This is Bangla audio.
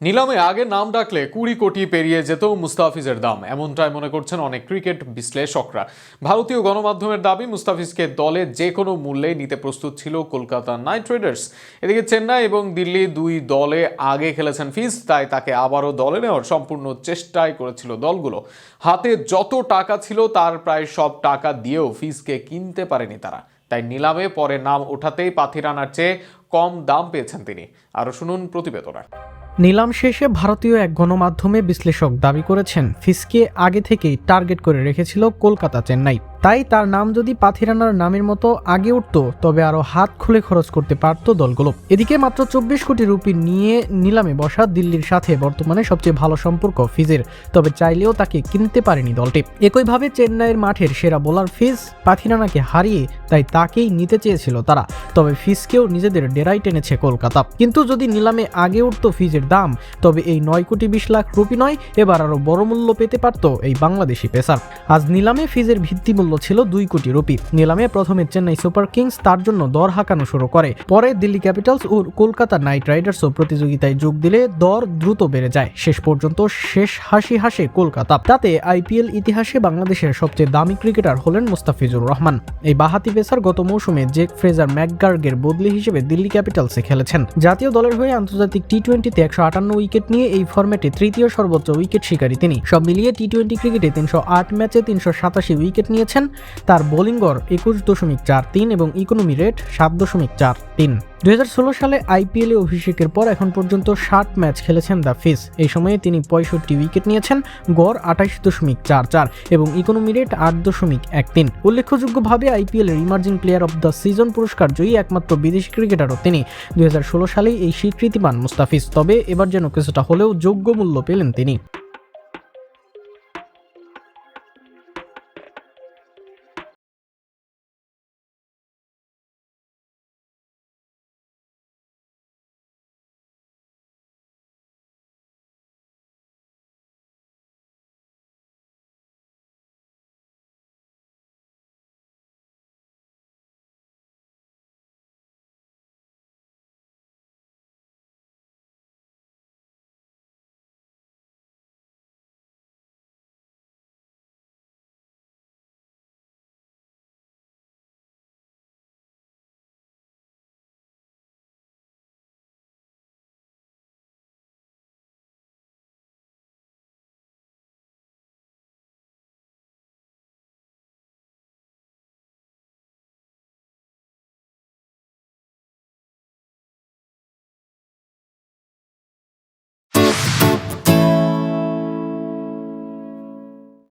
নিলামে আগে নাম ডাকলে কুড়ি কোটি পেরিয়ে যেত মুস্তাফিজের দাম। এমনটাই মনে করছেন অনেক ক্রিকেট বিশ্লেষকরা। ভারতীয় গণমাধ্যমের দাবি, মুস্তাফিজকে দলে যে কোনো মূল্যে নিতে প্রস্তুত ছিল কলকাতা নাইট রাইডার্স। এদিকে চেন্নাই এবং দিল্লি দুই দলে আগে খেলেছেন ফিজ, তাই তাকে আবারও দলে নেওয়ার সম্পূর্ণ চেষ্টাই করেছিল দলগুলো। হাতে যত টাকা ছিল, তার প্রায় সব টাকা দিয়েও ফিজকে কিনতে পারেনি তারা। তাই নিলামে পরে নাম ওঠাতেই পাথিরানার চেয়ে কম দাম পেয়েছেন তিনি। আরও শুনুন প্রতিবেদনা। নিলাম শেষে ভারতীয় এক গণমাধ্যমে বিশ্লেষক দাবি করেছেন, ফিসকে আগে থেকেই টার্গেট করে রেখেছিল কলকাতা চেন্নাই তাই তার নাম যদি পাথিরানার নামের মতো আগে উঠত, তবে আরও হাত খুলে খরচ করতে পারত দলগুলো। এদিকে মাত্র চব্বিশ কোটি রুপি নিয়ে নিলামে বসা দিল্লির সাথে বর্তমানে সবচেয়ে ভালো সম্পর্ক ফিজের, তবে চাইলেও তাকে কিনতে পারেনি দলটি। একইভাবে চেন্নাইয়ের মাঠের সেরা বোলার ফিজ পাথিরানাকে হারিয়ে তাই তাকেই নিতে চেয়েছিল তারা, তবে ফিজকেও নিজেদের ডেরাই টেনেছে কলকাতা। কিন্তু যদি নিলামে আগে উঠত ফিজের দাম, তবে এই নয় কোটি বিশ লাখ রুপি নয়, এবার আরও বড় মূল্য পেতে পারত এই বাংলাদেশি পেসার। আজ নিলামে ফিজের ভিত্তিমূল্য ছিল দুই কোটি রুপি। নিলামে প্রথমে চেন্নাই সুপার কিংস তার জন্য দর হাঁকানো শুরু করে। পরে দিল্লি ক্যাপিটালস ও কলকাতা নাইট রাইডার্সও প্রতিযোগিতায় যোগ দিলে দর দ্রুত বেড়ে যায়। শেষ পর্যন্ত শেষ হাসি হাসে কলকাতা। তাতে আইপিএল ইতিহাসে বাংলাদেশের সবচেয়ে দামি ক্রিকেটার হলেন মুস্তাফিজুর রহমান। এই বাহাতি পেসার গত মৌসুমে জেক ফ্রেজার ম্যাকগার্গের বদলি হিসেবে দিল্লি ক্যাপিটালসে খেলেছেন। জাতীয় দলের হয়ে আন্তর্জাতিক টি টোয়েন্টিতে একশো আটান্ন উইকেট নিয়ে এই ফরম্যাটে তৃতীয় সর্বোচ্চ উইকেট শিকারী তিনি। সব মিলিয়ে টি টোয়েন্টি ক্রিকেটে তিনশো আট ম্যাচে তিনশো সাতাশি উইকেট নিয়েছেন তার বোলিং গড় একুশ দশমিক চার তিন এবং ইকোনমি রেট সাত দশমিক চার তিন। দুই হাজার ষোলো সালে আইপিএলে অভিষেকের পর এখন পর্যন্ত ষাট ম্যাচ খেলেছেন দ্য ফিস এই সময়ে তিনি পঁয়ষট্টি উইকেট নিয়েছেন, গড় আঠাশ দশমিক চার চার এবং ইকোনমি রেট আট দশমিক এক তিন। উল্লেখযোগ্যভাবে আইপিএলের emerging player of the season পুরস্কার জয়ী একমাত্র বিদেশি ক্রিকেটারও তিনি। দুই সালেই এই স্বীকৃতি পান মুস্তাফিজ, তবে এবার যেন কিছুটা হলেও যোগ্য মূল্য পেলেন তিনি।